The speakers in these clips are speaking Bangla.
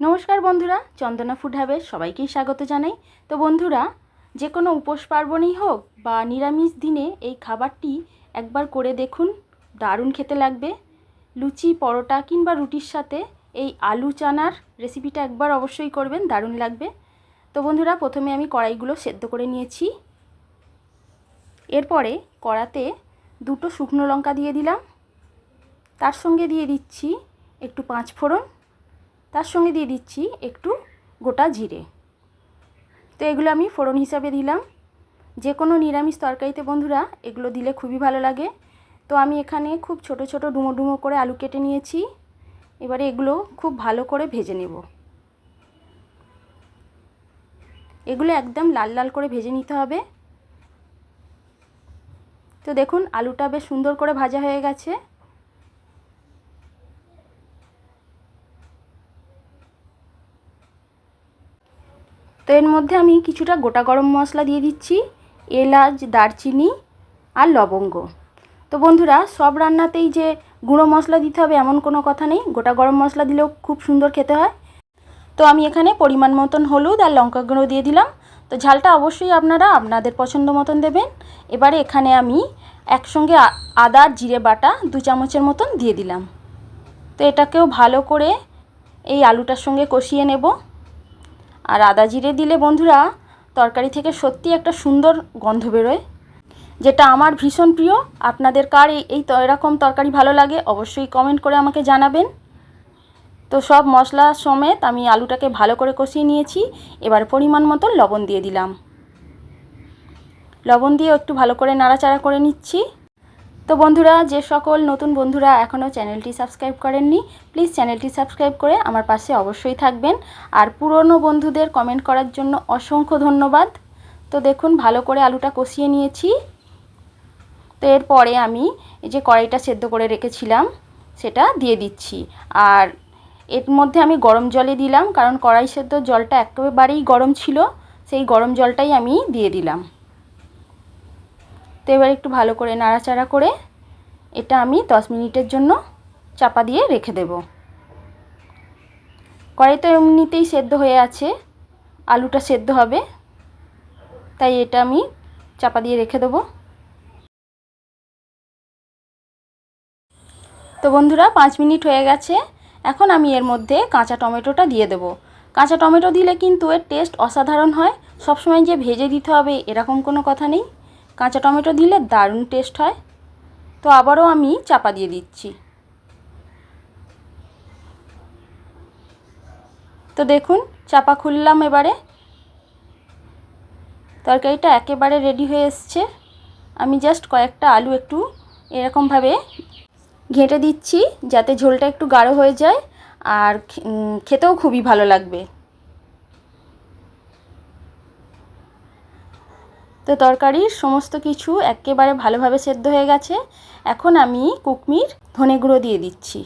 নমস্কার বন্ধুরা, চন্দনা ফুড হাবে সবাইকেই স্বাগত জানাই। তো বন্ধুরা, যে কোনো উপোস পার্বণেই হোক বা নিরামিষ দিনে এই খাবারটি একবার করে দেখুন, দারুণ খেতে লাগবে। লুচি, পরোটা কিংবা রুটির সাথে এই আলু চানার রেসিপিটা একবার অবশ্যই করবেন, দারুণ লাগবে। তো বন্ধুরা, প্রথমে আমি কড়াইগুলো সেদ্ধ করে নিয়েছি। এরপরে কড়াতে দুটো শুকনো লঙ্কা দিয়ে দিলাম। তার সঙ্গে দিয়ে দিচ্ছি একটু পাঁচ ফোড়ন তার সঙ্গে দিয়ে দিচ্ছি একটু গোটা জিরে। তো এগুলো আমি ফোড়ন হিসাবে দিলাম। যে কোনো নিরামিষ তরকারিতে বন্ধুরা এগুলো দিলে খুবই ভালো লাগে। তো আমি এখানে খুব ছোট ছোট ডুমো ডুমো করে আলু কেটে নিয়েছি। এবারে এগুলো খুব ভালো করে ভেজে নেব। এগুলো একদম লাল লাল করে ভেজে নিতে হবে। তো দেখুন, আলুটা বেশ সুন্দর করে ভাজা হয়ে গেছে। তো এর মধ্যে আমি কিছুটা গোটা গরম মশলা দিয়ে দিচ্ছি, এলাচ, দারচিনি আর লবঙ্গ। তো বন্ধুরা, সব রান্নাতেই যে গুঁড়ো মশলা দিতে হবে এমন কোনো কথা নেই, গোটা গরম মশলা দিলেও খুব সুন্দর খেতে হয়। তো আমি এখানে পরিমাণ মতন হলুদ আর লঙ্কা গুঁড়ো দিয়ে দিলাম। তো ঝালটা অবশ্যই আপনারা আপনাদের পছন্দ মতন দেবেন। এবারে এখানে আমি একসঙ্গে আদা, জিরে বাটা দু চামচের মতন দিয়ে দিলাম। তো এটাকেও ভালো করে এই আলুটার সঙ্গে কষিয়ে নেব। আর আদা জিরে দিলে বন্ধুরা, তরকারি থেকে সত্যি একটা সুন্দর গন্ধ বেরোয়। যেটা আমার ভীষণ প্রিয়, আপনাদের কার এই এরকম তরকারি ভালো লাগে অবশ্যই কমেন্ট করে আমাকে জানাবেন। তো সব মশলা সমেত আমি আলুটাকে ভালো করে কষিয়ে নিয়েছি, এবার পরিমাণ মতো লবণ দিয়ে দিলাম। লবণ দিয়ে একটু ভালো করে নাড়াচাড়া করে নিচ্ছি। তো বন্ধুরা, যে সকল নতুন বন্ধুরা এখনও চ্যানেলটি সাবস্ক্রাইব করেননি, প্লিজ চ্যানেলটি সাবস্ক্রাইব করে আমার পাশে অবশ্যই থাকবেন। আর পুরনো বন্ধুদের কমেন্ট করার জন্য অসংখ্য ধন্যবাদ। তো দেখুন, ভালো করে আলুটা কষিয়ে নিয়েছি। তো এরপরে আমি এই যে কড়াইটা সেদ্ধ করে রেখেছিলাম, সেটা দিয়ে দিচ্ছি। আর এর মধ্যে আমি গরম জলে দিলাম, কারণ কড়াই সেদ্ধ জলটা একেবারেই গরম ছিল, সেই গরম জলটাই আমি দিয়ে দিলাম। তো এবার একটু ভালো করে নাড়াচাড়া করে এটা আমি দশ মিনিটের জন্য চাপা দিয়ে রেখে দেব। কড়াই তো এমনিতেই সেদ্ধ হয়ে আছে, আলুটা সেদ্ধ হবে, তাই এটা আমি চাপা দিয়ে রেখে দেবো। তো বন্ধুরা, পাঁচ মিনিট হয়ে গেছে, এখন আমি এর মধ্যে কাঁচা টমেটোটা দিয়ে দেব। কাঁচা টমেটো দিলে কিন্তু এর টেস্ট অসাধারণ হয়, সবসময় যে ভেজে দিতে হবে এরকম কোনো কথা নেই। কাঁচা টমেটো দিলে দারুণ টেস্ট হয়। তো আবারও আমি চাপা দিয়ে দিচ্ছি। তো দেখুন, চাপা খুললাম এবারে। তরকারিটা একেবারে রেডি হয়ে এসছে। আমি জাস্ট কয়েকটা আলু একটু এরকমভাবে ঘেঁটে দিচ্ছি যাতে ঝোলটা একটু গাঢ় হয়ে যায়। আর খেতেও খুবই ভালো লাগবে। তো তরকারির সমস্ত কিছু একেবারে ভালোভাবে সেদ্ধ হয়ে গেছে। এখন আমি কুকমির ধনে গুঁড়ো দিয়ে দিচ্ছি।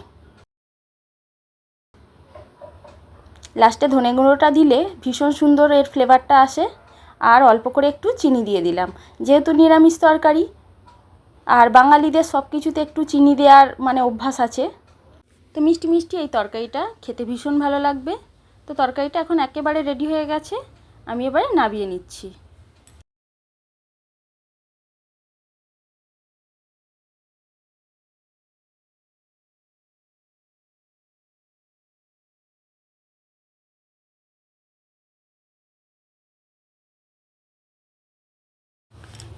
লাস্টে ধনে গুঁড়োটা দিলে ভীষণ সুন্দর এর ফ্লেভারটা আসে। আর অল্প করে একটু চিনি দিয়ে দিলাম। যেহেতু নিরামিষ তরকারি, আর বাঙালিদের সব কিছুতে একটু চিনি দেওয়ার মানে অভ্যাস আছে। তো মিষ্টি মিষ্টি এই তরকারিটা খেতে ভীষণ ভালো লাগবে। তো তরকারিটা এখন একেবারে রেডি হয়ে গেছে। আমি এবারে নাবিয়ে নিচ্ছি।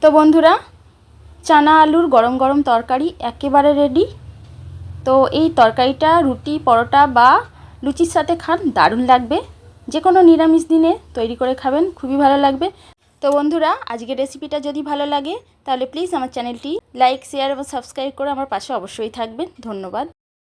তো বন্ধুরা, চানা আলুর গরম গরম তরকারি একেবারে রেডি তো এই তরকারিটা, রুটি, পরোটা বা লুচির সাথে খান, দারুণ লাগবে। যে কোনো নিরামিষ দিনে তৈরি করে খাবেন, খুবই ভালো লাগবে। তো বন্ধুরা, আজকের রেসিপিটা যদি ভালো লাগে, তাহলে প্লিজ আমার চ্যানেলটি লাইক শেয়ার এবং সাবস্ক্রাইব করে আমার পাশে অবশ্যই থাকবেন। ধন্যবাদ।